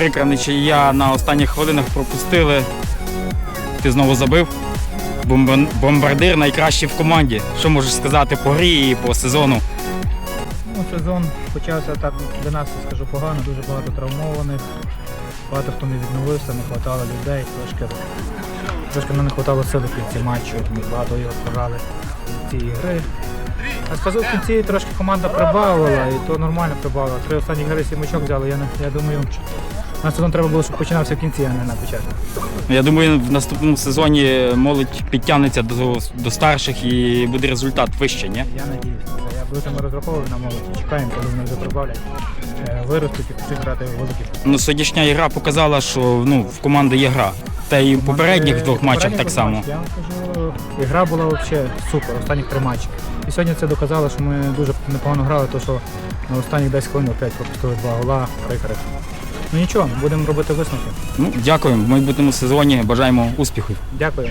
прикра нічия на останніх хвилинах пропустили. Ти знову забив. Бомбардир найкращий в команді. Що можеш сказати по грі і по сезону? Ну, сезон почався так для нас, я скажу погано, дуже багато травмованих, багато хто не відновився, не вистачало людей, трошки, трошки не вистачало сили в кінці матчу, ми багато його програли в цій ігри. А скажу, в кінці трошки команда прибавила, і то нормально прибавила. Три останні гри сім очок взяли, я, я думаю, на сезон треба було, щоб починався в кінці, а не на початку. Я думаю, в наступному сезоні молодь підтягнеться до, до старших і буде результат вище, ні? Я надіюся. Я дуже ми розраховую на молодь. Чекаємо, коли вони вже прибавлять. е, Виростуть і почнуть грати в великі Ну, сьогоднішня ігра показала, що ну, в команди є гра. Та і в попередніх двох матчах так само. Я вам кажу, ігра була взагалі супер, останніх три матчі. І сьогодні це доказало, що ми дуже непогано грали, то що на останніх 10 хвилин опять пропустили два гола, прикрив. Ну нічого, будемо робити висновки. Ну, дякуємо. В майбутньому сезоні бажаємо успіхів. Дякую.